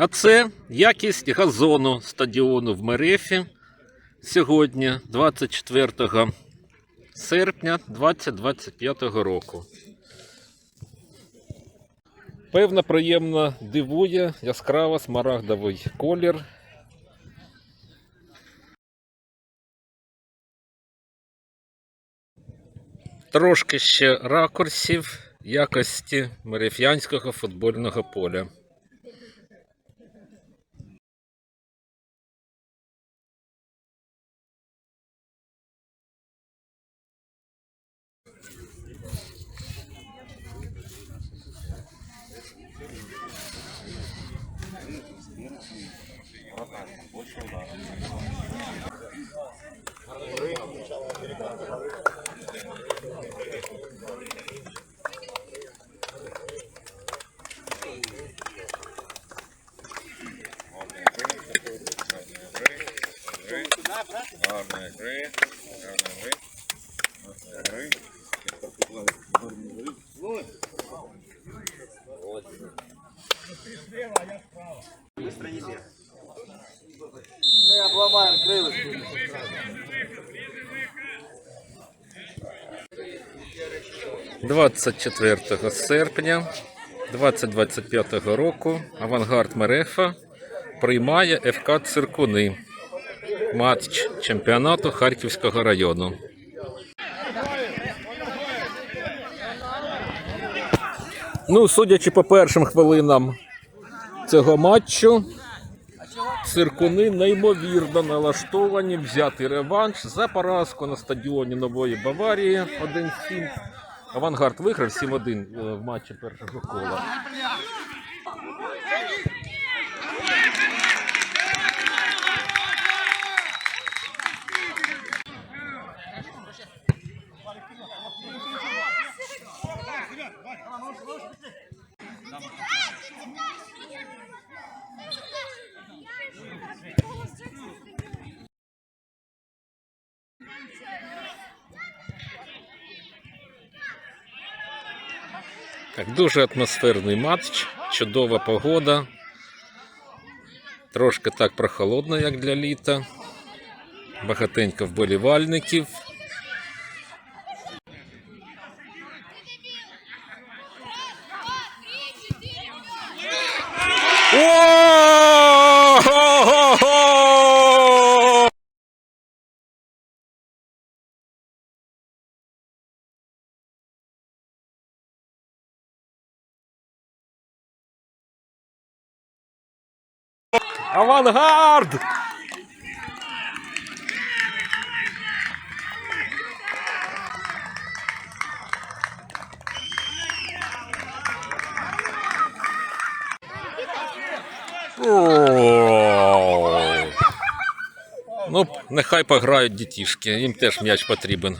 А це якість газону стадіону в Мерефі сьогодні, 24 серпня 2025 року. Певно, приємно дивує яскраво смарагдовий колір. Трошки ще ракурсів якості мереф'янського футбольного поля. Гарної гри, гарної гри. Гарної гри. Мы обломаем крылышки. – 24 серпня 2025 року Авангард Мерефа приймає ФК Циркуни. Матч чемпіонату Харківського району. Ну, судячи по першим хвилинам цього матчу, циркуни неймовірно налаштовані взяти реванш за поразку на стадіоні Нової Баварії 1-7. Авангард виграв 7-1 в матчі першого кола. Так, дуже атмосферний матч, чудова погода. Трошки так прохолодно, як для літа. Багатенько вболівальників. Авангард! Ну, нехай пограють дітішки, їм теж м'яч потрібен.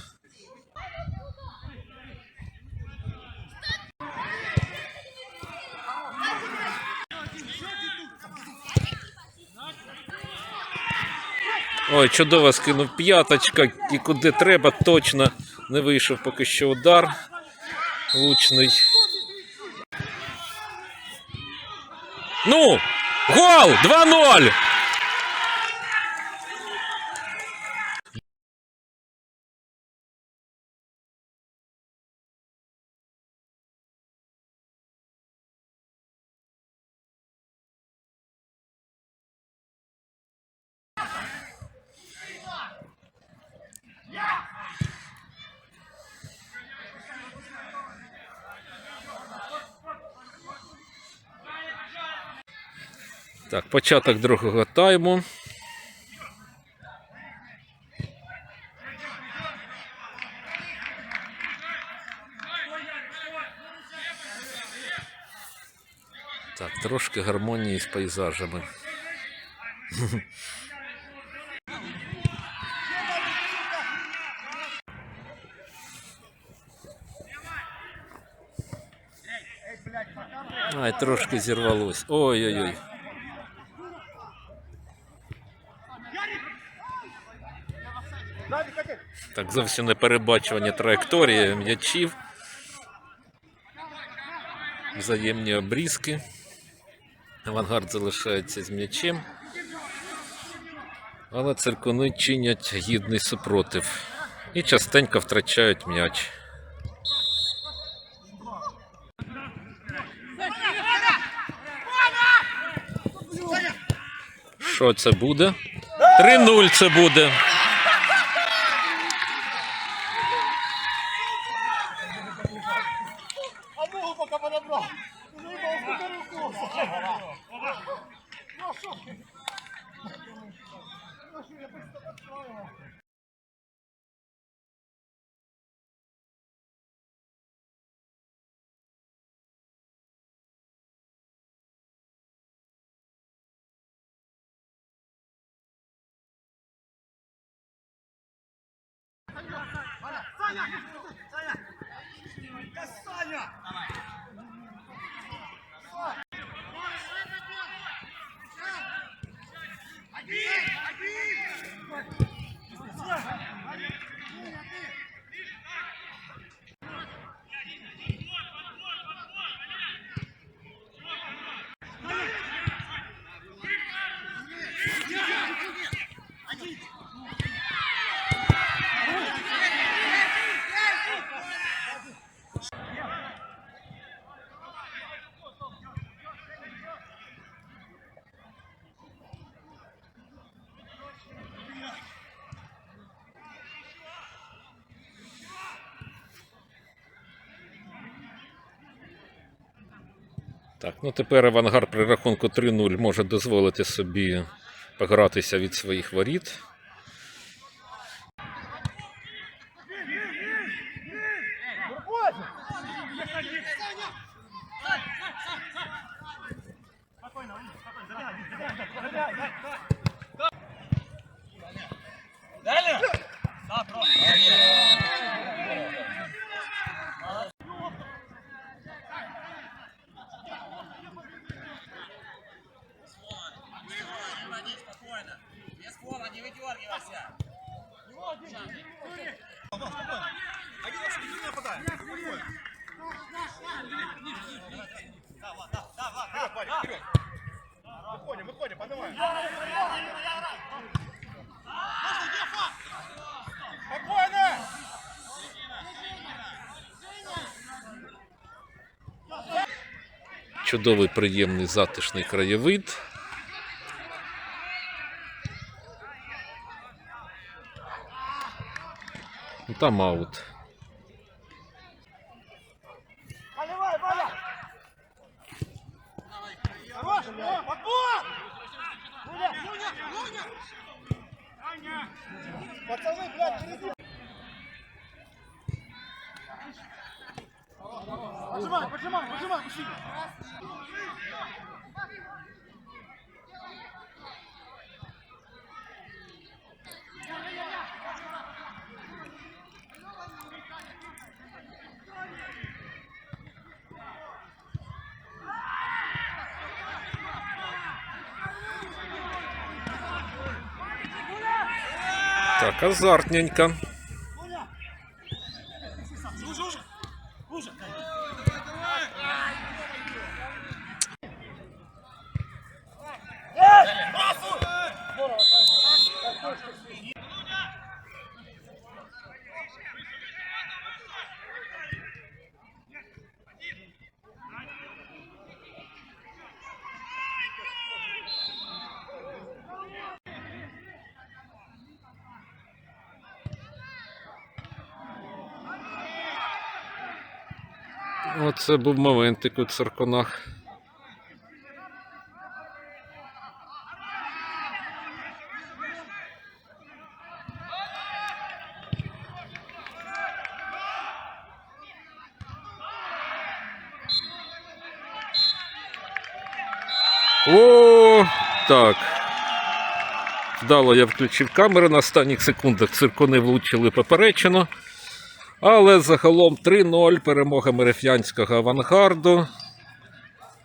Ой, чудово скинув п'яточка і куди треба, точно не вийшов поки що удар влучний. Ну! Гол! 2-0! Так, початок другого тайму. Так, трошки гармонії з пейзажами. Ай, трошки зірвалось. Ой-ой-ой. Так, зовсім не перебачування траєкторії м'ячів. Взаємні обрізки. Авангард залишається з м'ячем. Але циркуни чинять гідний супротив і частенько втрачають м'яч. Що це буде? 3-0 це буде. Саня! Саня! Саня! Саня! Давай! Так, ну тепер авангард при рахунку 3-0 може дозволити собі погратися від своїх воріт. Без Выходим, выходим. Спокойно! Чудовий, приємний, затишний краєвид. Тамаут. Пацаны, блядь, через... Поджимай, поджимай, поджимай, мужчина! Так, азартненько. Оце був моментик у циркунах. О, так. Вдало я включив камери на останніх секундах циркуни влучили поперечину. Але загалом 3-0 перемога мереф'янського авангарду.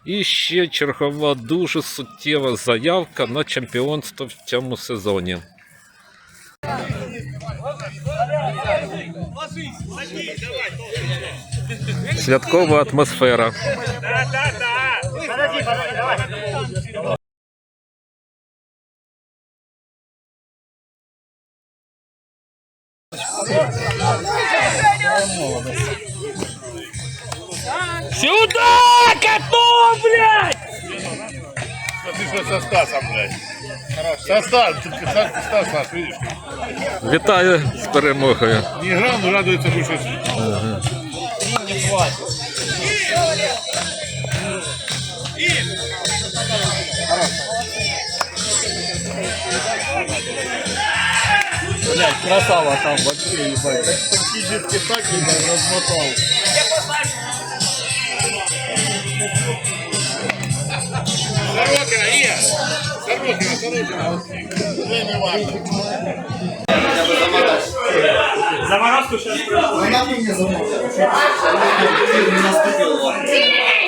І ще чергова дуже суттєва заявка на чемпіонство в цьому сезоні. Святкова атмосфера. Давай. Сюда, котов, блядь! Смотри, что со Стасом, блядь. Со Стасом, ты Стас, Стас наш, видишь? Вітаю з перемогою. Не играл, но радуется больше. Блядь, красава там вообще, ебать. Практически так ебать, размотал. Сорокина, Ия! Сорокина, Сорокина. Время важно. Она мне заморозила. Не наступила.